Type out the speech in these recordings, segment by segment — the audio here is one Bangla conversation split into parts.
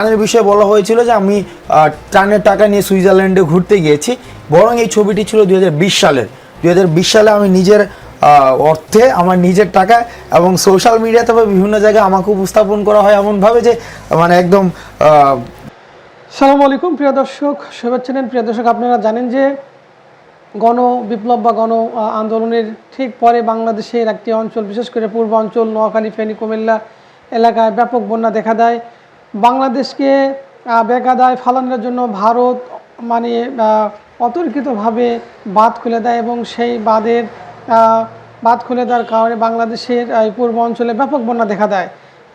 ত্রাণের বিষয়ে বলা হয়েছিল যে আমি ত্রাণের টাকা নিয়ে সুইজারল্যান্ডে ঘুরতে গিয়েছি। বরং এই ছবিটি ছিল দু হাজার বিশ সালের। দু হাজার বিশ সালে আমি নিজের অর্থে আমার নিজের টাকা এবং সোশ্যাল মিডিয়াতে বা বিভিন্ন জায়গায় আমাকে উপস্থাপন করা হয় এমনভাবে যে মানে একদম সালামু আলাইকুম, প্রিয় দর্শক শুভেচ্ছা নেন। প্রিয় দর্শক, আপনারা জানেন যে গণ বিপ্লব বা গণ আন্দোলনের ঠিক পরে বাংলাদেশের একটি অঞ্চল, বিশেষ করে পূর্ব অঞ্চল নোয়াখালী, ফেনী, কুমিল্লা এলাকায় ব্যাপক বন্যা দেখা দেয়। বাংলাদেশকে বেকাদায় ফালানোর জন্য ভারত মানে অতর্কিতভাবে বাঁধ খুলে দেয় এবং সেই বাঁধের বাঁধ খুলে দেওয়ার কারণে বাংলাদেশের পূর্ব অঞ্চলে ব্যাপক বন্যা দেখা দেয়।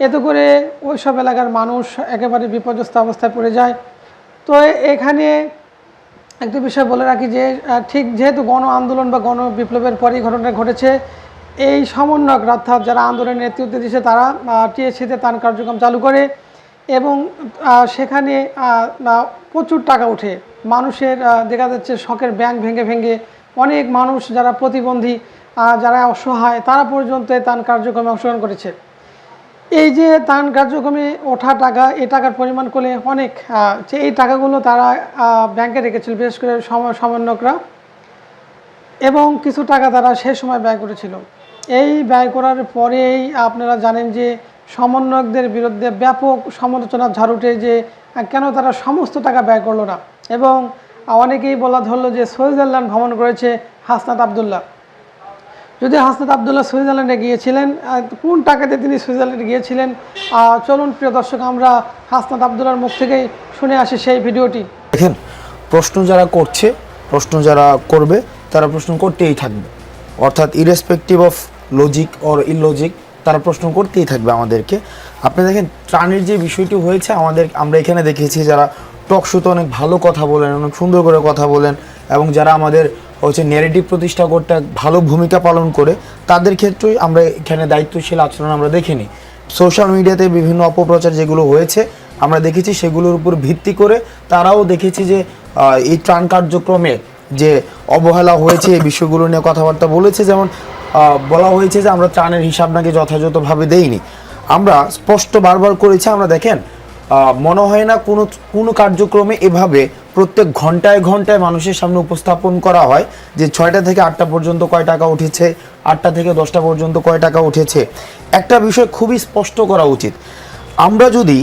এতে করে ওই সব এলাকার মানুষ একেবারে বিপর্যস্ত অবস্থায় পড়ে যায়। তো এখানে একটা বিষয় বলে রাখি যে ঠিক যেহেতু গণ আন্দোলন বা গণ বিপ্লবের পরেই ঘটনা ঘটেছে, এই সমন্বয়ক অর্থাৎ যারা আন্দোলনের নেতৃত্ব দিয়েছে, তারা টিএসসিতে তার কার্যক্রম চালু করে। এবং সেখানে প্রচুর টাকা ওঠে। মানুষের দেখা যাচ্ছে শখের ব্যাংক ভেঙে ভেঙে অনেক মানুষ যারা প্রতিবন্ধী যারা অসহায়, তারা পর্যন্ত ত্রাণ কার্যক্রমে অংশগ্রহণ করেছে। এই যে ত্রাণ কার্যক্রমে ওঠা টাকা, এই টাকার পরিমাণ করলে অনেক যে এই টাকাগুলো তারা ব্যাংকে রেখেছিল, বিশেষ করে সম- সমন্বয়করা। এবং কিছু টাকা তারা সে সময় ব্যয় করেছিল। এই ব্যয় করার পরেই আপনারা জানেন যে সমন্বয়কদের বিরুদ্ধে ব্যাপক সমালোচনা ঝাড়ুটে যে, কেন তারা সমস্ত টাকা ব্যয় করল না? এবং অনেকেই বলা ধরলো যে, সুইজারল্যান্ড ভ্রমণ করেছে হাসনাত আবদুল্লাহ। যদি হাসনাত আবদুল্লাহ সুইজারল্যান্ডে গিয়েছিলেন কোন টাকাতে তিনি সুইজারল্যান্ডে গিয়েছিলেন? চলুন প্রিয় দর্শক, আমরা হাসনাত আবদুল্লাহর মুখ থেকেই শুনে আসি সেই ভিডিওটি। দেখেন, প্রশ্ন যারা করছে, প্রশ্ন যারা করবে, তারা প্রশ্ন করতেই থাকবে। অর্থাৎ irrespective of logic or illogic তারা প্রশ্ন করতেই থাকবে আমাদেরকে। আপনি দেখেন, ত্রাণের যে বিষয়টি হয়েছে, আমাদের আমরা এখানে দেখেছি যারা টক শোতে অনেক ভালো কথা বলেন, অনেক সুন্দর করে কথা বলেন, এবং যারা আমাদের হচ্ছে নেগেটিভ প্রতিষ্ঠা করতে ভালো ভূমিকা পালন করে, তাদের ক্ষেত্রেই আমরা এখানে দায়িত্বশীল আচরণ আমরা দেখিনি। সোশ্যাল মিডিয়াতে বিভিন্ন অপপ্রচার যেগুলো হয়েছে, আমরা দেখেছি সেগুলোর উপর ভিত্তি করে তারাও দেখেছি যে এই ত্রাণ কার্যক্রমে যে অবহেলা হয়েছে, এই বিষয়গুলো নিয়ে কথাবার্তা বলেছে। যেমন বলা হয়েছে যে আমরা ত্রাণের হিসাব নাকি যথাযথভাবে দেইনি। আমরা স্পষ্ট বারবার করেছি, আমরা দেখেন মনে হয় না কোনো কোনো কার্যক্রমে এভাবে প্রত্যেক ঘন্টায় ঘন্টায় মানুষের সামনে উপস্থাপন করা হয় যে ছয়টা থেকে আটটা পর্যন্ত কয় টাকা উঠেছে, আটটা থেকে দশটা পর্যন্ত কয় টাকা উঠেছে। একটা বিষয় খুবই স্পষ্ট করা উচিত। আমরা যদি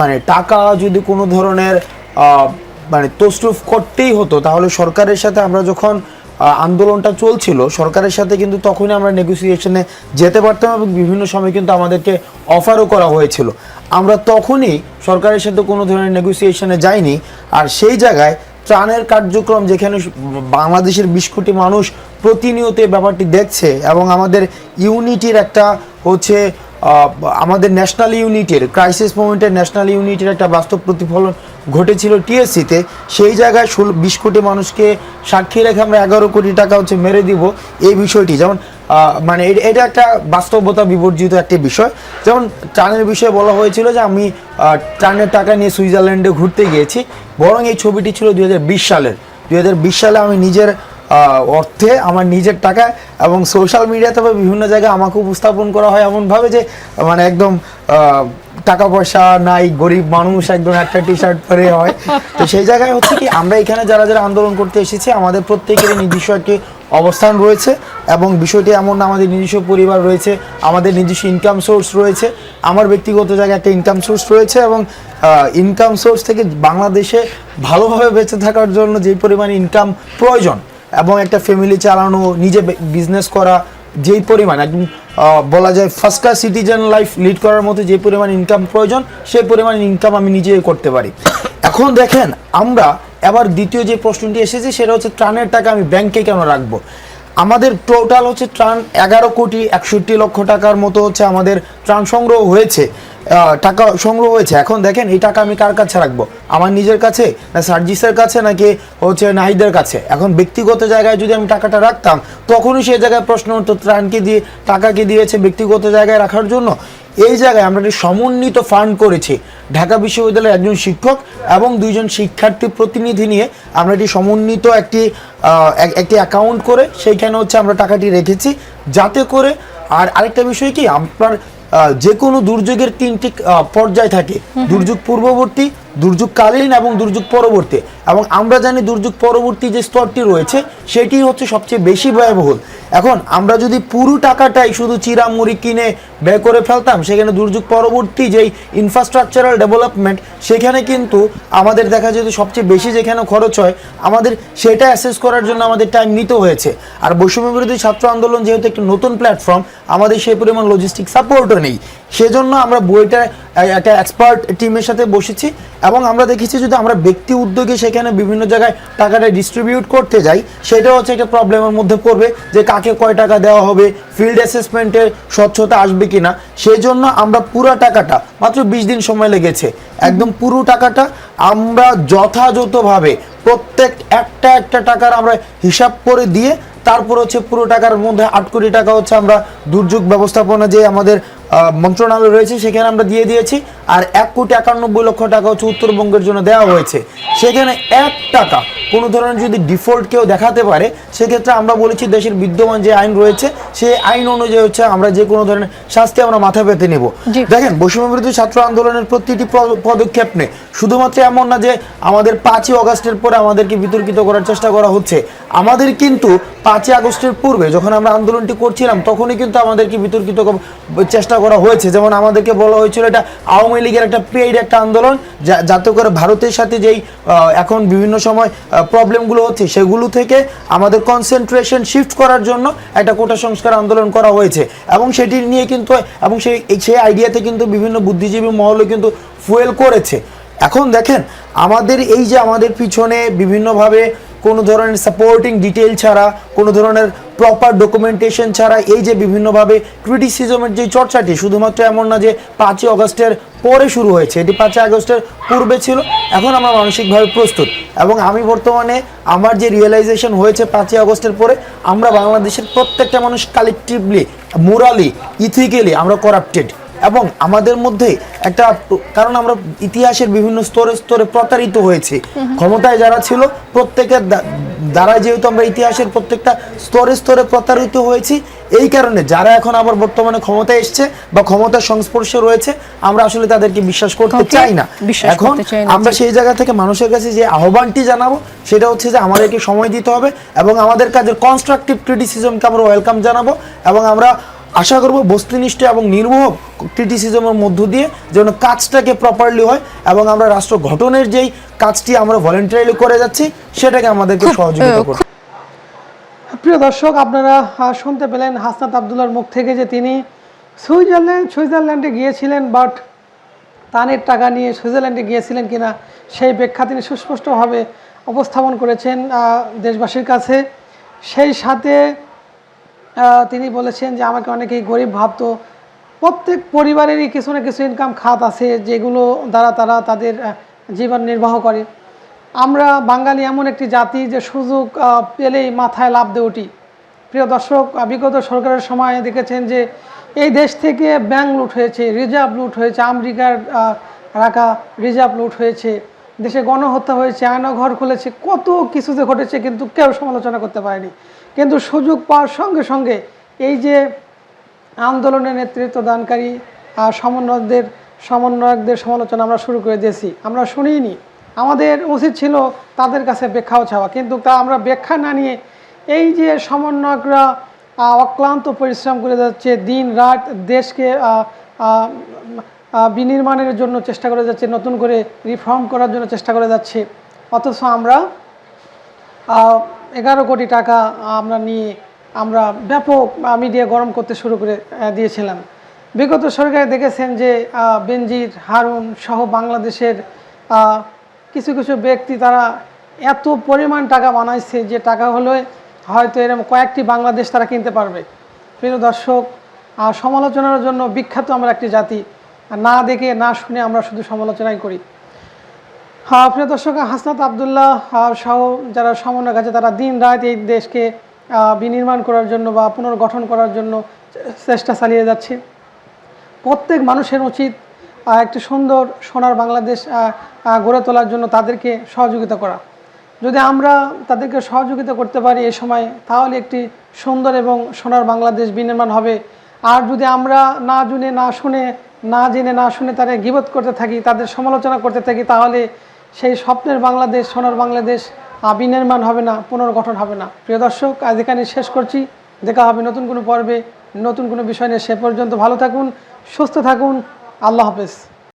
মানে টাকা যদি কোনো ধরনের মানে তসরুফ করতেই হতো, তাহলে সরকারের সাথে আমরা যখন আন্দোলনটা চলছিল, সরকারের সাথে কিন্তু তখনই আমরা নেগোসিয়েশনে যেতে পারতাম এবং বিভিন্ন সময় কিন্তু আমাদেরকে অফারও করা হয়েছিল। আমরা তখনই সরকারের সাথে কোনো ধরনের নেগোসিয়েশনে যাইনি, আর সেই জায়গায় ত্রাণের কার্যক্রম যেখানে বাংলাদেশের বিশ কোটি মানুষ প্রতিনিয়ত এই ব্যাপারটি দেখছে এবং আমাদের ইউনিটির একটা হচ্ছে আমাদের ন্যাশনাল ইউনিটের ক্রাইসিস মোমেন্টের ন্যাশনাল ইউনিটের একটা বাস্তব প্রতিফলন ঘটেছিল টিএসসিতে, সেই জায়গায় ষোলো, বিশ কোটি মানুষকে সাক্ষী রেখে আমরা এগারো কোটি টাকা হচ্ছে মেরে দিব এই বিষয়টি। যেমন মানে এটা একটা বাস্তবতা বিবর্জিত একটি বিষয়। যেমন ত্রাণের বিষয়ে বলা হয়েছিল যে আমি ত্রাণের টাকা নিয়ে সুইজারল্যান্ডে ঘুরতে গিয়েছি। বরং এই ছবিটি ছিল দু হাজার বিশ সালের। দু হাজার বিশ সালে আমি নিজের অর্থে আমার নিজের টাকা এবং সোশ্যাল মিডিয়াতে বা বিভিন্ন জায়গায় আমাকে উপস্থাপন করা হয় এমনভাবে যে মানে একদম টাকা পয়সা নাই, গরিব মানুষ, একদম একটা টি শার্ট পরে হয়। তো সেই জায়গায় হচ্ছে কি, আমরা এখানে যারা যারা আন্দোলন করতে এসেছি, আমাদের প্রত্যেকেরই নিজস্ব একটি অবস্থান রয়েছে এবং বিষয়টি এমন না, আমাদের নিজস্ব পরিবার রয়েছে, আমাদের নিজস্ব ইনকাম সোর্স রয়েছে, আমার ব্যক্তিগত জায়গায় একটা ইনকাম সোর্স রয়েছে এবং ইনকাম সোর্স থেকে বাংলাদেশে ভালোভাবে বেঁচে থাকার জন্য যে পরিমাণ ইনকাম প্রয়োজন এবং একটা ফ্যামিলি চালানো, নিজে বিজনেস করা যেই পরিমাণ, একদম বলা যায় first class citizen life lead করার মতো যে পরিমাণ ইনকাম প্রয়োজন সেই পরিমাণ ইনকাম আমি নিজে করতে পারি। এখন দেখেন, আমরা এবার দ্বিতীয় যে প্রশ্নটি এসেছে, সেটা হচ্ছে ত্রাণের টাকা আমি ব্যাংকে কেন রাখব? আমাদের টোটাল হচ্ছে ত্রাণ এগারো কোটি একষট্টি লক্ষ টাকার মতো হচ্ছে আমাদের ত্রাণ সংগ্রহ হয়েছে। টাকা সংগ্রহ হয়েছে। এখন দেখেন, এই টাকা আমি কার কাছে রাখব? আমার নিজের কাছে? না সার্জিসের কাছে? নাকি হচ্ছে নাহিদের কাছে? এখন ব্যক্তিগত জায়গায় যদি আমি টাকাটা রাখতাম, তখনই সেই জায়গায় প্রশ্ন হতো ত্রাণকে দিয়ে টাকাকে দিয়েছে ব্যক্তিগত জায়গায় রাখার জন্য? এই জায়গায় আমরা একটি সমন্বিত ফান্ড করেছি। ঢাকা বিশ্ববিদ্যালয়ের একজন শিক্ষক এবং দুইজন শিক্ষার্থী প্রতিনিধি নিয়ে আমরা একটি সমন্বিত একটি একটি অ্যাকাউন্ট করে সেইখানে হচ্ছে আমরা টাকাটি রেখেছি। যাতে করে, আর আরেকটা বিষয় কি? আপনার যে কোনো দুর্যোগের তিনটি পর্যায় থাকে। দুর্যোগ পূর্ববর্তী দুর্যোগকালীন এবং দুর্যোগ পরবর্তী। এবং আমরা জানি দুর্যোগ পরবর্তী যে স্তরটি রয়েছে সেটি হচ্ছে সবচেয়ে বেশি ব্যয়বহুল এখন আমরা যদি পুরো টাকাটাই শুধু চিরামুড়ি কিনে ব্যয় করে ফেলতাম, সেখানে দুর্যোগ পরবর্তী যেই ইনফ্রাস্ট্রাকচারাল ডেভেলপমেন্ট সেখানে কিন্তু আমাদের দেখা যেত সবচেয়ে বেশি যেখানে খরচ হয়, আমাদের সেটা অ্যাসেস করার জন্য আমাদের টাইম নিতে হয়েছে। আর বৈষম্য বিরোধী ছাত্র আন্দোলন যেহেতু একটি নতুন প্ল্যাটফর্ম আমাদের সেই পরিমাণ লজিস্টিক সাপোর্টও নেই। সেজন্য আমরা বইটা, একটা এক্সপার্ট টিমের সাথে বসেছি এবং আমরা দেখেছি যদি আমরা ব্যক্তি উদ্যোগে সেখানে বিভিন্ন জায়গায় টাকাটা ডিস্ট্রিবিউট করতে যাই সেটা হচ্ছে একটা প্রবলেমের মধ্যে পড়বে যে কাকে কয় টাকা দেওয়া হবে ফিল্ড অ্যাসেসমেন্টের স্বচ্ছতা আসবে কিনা। সেই জন্য আমরা পুরো টাকাটা, মাত্র বিশ দিন সময় লেগেছে, একদম পুরো টাকাটা আমরা যথাযথভাবে প্রত্যেক একটা একটা টাকার আমরা হিসাব করে দিয়ে, তারপর হচ্ছে পুরো টাকার মধ্যে আট কোটি টাকা হচ্ছে আমরা দুর্যোগ ব্যবস্থাপনা যে আমাদের মন্ত্রণালয় রয়েছে, সেখানে আমরা দিয়ে দিয়েছি। আর এক কোটি একানব্বই লক্ষ টাকা হচ্ছে উত্তরবঙ্গের জন্য দেওয়া হয়েছে। সেখানে এক টাকা কোনো ধরনের যদি ডিফল্ট কেউ দেখাতে পারে সেক্ষেত্রে আমরা বলেছি দেশের বিদ্যমান যে আইন রয়েছে সেই আইন অনুযায়ী হচ্ছে আমরা যে কোনো ধরনের শাস্তি আমরা মাথা পেতে নেব। দেখেন বৈষম্য বিরোধী ছাত্র আন্দোলনের প্রতিটি পদক্ষেপ নেই শুধুমাত্র এমন না যে আমাদের পাঁচই অগাস্টের পরে আমাদেরকে বিতর্কিত করার চেষ্টা করা হচ্ছে। আমাদের কিন্তু পাঁচই আগস্টের পূর্বে যখন আমরা আন্দোলনটি করছিলাম তখনই কিন্তু আমাদেরকে বিতর্কিত চেষ্টা করা হয়েছে। যেমন আমাদেরকে বলা হয়েছিল এটা আওয়ামী লীগের একটা পেইড একটা আন্দোলন যাতে করে ভারতের সাথে যেই এখন বিভিন্ন সময় প্রবলেমগুলো হচ্ছে, সেগুলো থেকে আমাদের কনসেন্ট্রেশন শিফট করার জন্য একটা কোটা সংস্কার আন্দোলন করা হয়েছে। এবং সেটি নিয়ে কিন্তু, এবং সেই সেই আইডিয়াতে কিন্তু বিভিন্ন বুদ্ধিজীবী মহলও কিন্তু ফুয়েল করেছে। এখন দেখেন, আমাদের এই যে আমাদের পিছনে বিভিন্নভাবে কোনো ধরনের সাপোর্টিং ডিটেল ছাড়া, কোনো ধরনের প্রপার ডকুমেন্টেশন ছাড়া, এই যে বিভিন্নভাবে ক্রিটিসিজমের যে চর্চাটি, শুধুমাত্র এমন না যে পাঁচই অগস্টের পরে শুরু হয়েছে, এটি পাঁচই আগস্টের পূর্বে ছিল, এখন আমরা মানসিকভাবে প্রস্তুত। এবং আমি বর্তমানে আমার যে রিয়েলাইজেশন হয়েছে পাঁচই আগস্টের পরে, আমরা বাংলাদেশের প্রত্যেকটা মানুষ কালেকটিভলি মোরালি ইথিক্যালি আমরা করাপ্টেড এবং আমাদের মধ্যে একটা কারণ আমরা ইতিহাসের বিভিন্ন স্তরে স্তরে প্রতারিত হয়েছি। ক্ষমতায় যারা ছিল প্রত্যেকের দ্বা- দ্বারা যেহেতু আমরা ইতিহাসের প্রত্যেকটা স্তরে স্তরে প্রতারিত হয়েছি এই কারণে যারা এখন আবার বর্তমানে ক্ষমতায় এসছে বা ক্ষমতার সংস্পর্শে রয়েছে আমরা আসলে তাদেরকে বিশ্বাস করতে চাই না। এখন আমরা সেই জায়গা থেকে মানুষের কাছে যে আহ্বানটি জানাব সেটা হচ্ছে যে আমাদেরকে সময় দিতে হবে এবং আমাদের কাজের কনস্ট্রাকটিভ ক্রিটিসিজমকে আমরা ওয়েলকাম জানাব এবং আমরা আশা করব বস্তুনিষ্ঠ এবং নির্মোহ ক্রিটিসিজমের মধ্য দিয়ে যেন কাজটাকে প্রপারলি হয় এবং আমরা রাষ্ট্র গঠনের যেই কাজটি আমরা ভলেন্টারিলি করে যাচ্ছি সেটাকে আমাদেরকে সহযোগিতা করতে প্রিয় দর্শক আপনারা শুনতে পেলেন হাসনাত আবদুল্লার মুখ থেকে যে তিনি সুইজারল্যান্ড সুইজারল্যান্ডে গিয়েছিলেন বাট তানের টাকা নিয়ে সুইজারল্যান্ডে গিয়েছিলেন কিনা সেই ব্যাখ্যা তিনি সুস্পষ্টভাবে উপস্থাপন করেছেন দেশবাসীর কাছে। সেই সাথে তিনি বলেছেন যে আমাকে অনেকেই গরিব ভাবতো। প্রত্যেক পরিবারেরই কিছু না কিছু ইনকাম খাত আছে যেগুলো দ্বারা তারা তাদের জীবন নির্বাহ করে। আমরা বাঙালি এমন একটি জাতি যে সুযোগ পেলেই মাথায় লাভ দিয়ে উঠি। প্রিয় দর্শক বিগত সরকারের সময় দেখেছেন যে এই দেশ থেকে ব্যাংক লুট হয়েছে, রিজার্ভ লুট হয়েছে, আমেরিকার রাখা রিজার্ভ লুট হয়েছে, দেশে গণহত্যা হয়েছে, আয়নাঘর খুলেছে, কত কিছু যে ঘটেছে কিন্তু কেউ সমালোচনা করতে পারেনি। কিন্তু সুযোগ পাওয়ার সঙ্গে সঙ্গে এই যে আন্দোলনের নেতৃত্ব দানকারী আর সমন্বয়কদের সমন্বয়কদের সমালোচনা আমরা শুরু করে দিয়েছি। আমরা শুনিনি। আমাদের উচিত ছিল তাদের কাছে ব্যাখ্যাও চাওয়া। কিন্তু তা আমরা ব্যাখ্যা না নিয়ে এই যে সমন্বয়করা অক্লান্ত পরিশ্রম করে যাচ্ছে, দিন রাত দেশকে বিনির্মাণের জন্য চেষ্টা করে যাচ্ছে, নতুন করে রিফর্ম করার জন্য চেষ্টা করে যাচ্ছে। অথচ আমরা এগারো কোটি টাকা আমরা নিয়ে আমরা ব্যাপক মিডিয়া গরম করতে শুরু করে দিয়েছিলাম। বিগত সরকারে দেখেছেন যে বেনজির, হারুন সহ বাংলাদেশের কিছু কিছু ব্যক্তি তারা এত পরিমাণ টাকা বানাইছে যে টাকা হলে হয়তো এরকম কয়েকটি বাংলাদেশ তারা কিনতে পারবে। প্রিয় দর্শক সমালোচনার জন্য বিখ্যাত আমরা একটি জাতি। না দেখে, না শুনে আমরা শুধু সমালোচনাই করি। প্রিয় দর্শক, হাসনাত আবদুল্লাহ সহ যারা সমন্বয়ক আছে, তারা দিন রাত এই দেশকে বিনির্মাণ করার জন্য বা পুনর্গঠন করার জন্য চেষ্টা চালিয়ে যাচ্ছে। প্রত্যেক মানুষের উচিত একটি সুন্দর সোনার বাংলাদেশ গড়ে তোলার জন্য তাদেরকে সহযোগিতা করা। যদি আমরা তাদেরকে সহযোগিতা করতে পারি এই সময়, তাহলে একটি সুন্দর এবং সোনার বাংলাদেশ বিনির্মাণ হবে। আর যদি আমরা না জুনে, না শুনে, না জেনে, না শুনে তারা গিবত করতে থাকি, তাদের সমালোচনা করতে থাকি, তাহলে সেই স্বপ্নের বাংলাদেশ, সোনার বাংলাদেশ আবিনির্মাণ বিনির্মাণ হবে না, পুনর্গঠন হবে না। প্রিয় দর্শক, আজ এখানে শেষ করছি। দেখা হবে নতুন কোনো পর্বে, নতুন কোনো বিষয় নিয়ে সে পর্যন্ত ভালো থাকুন, সুস্থ থাকুন। আল্লাহ হাফেজ।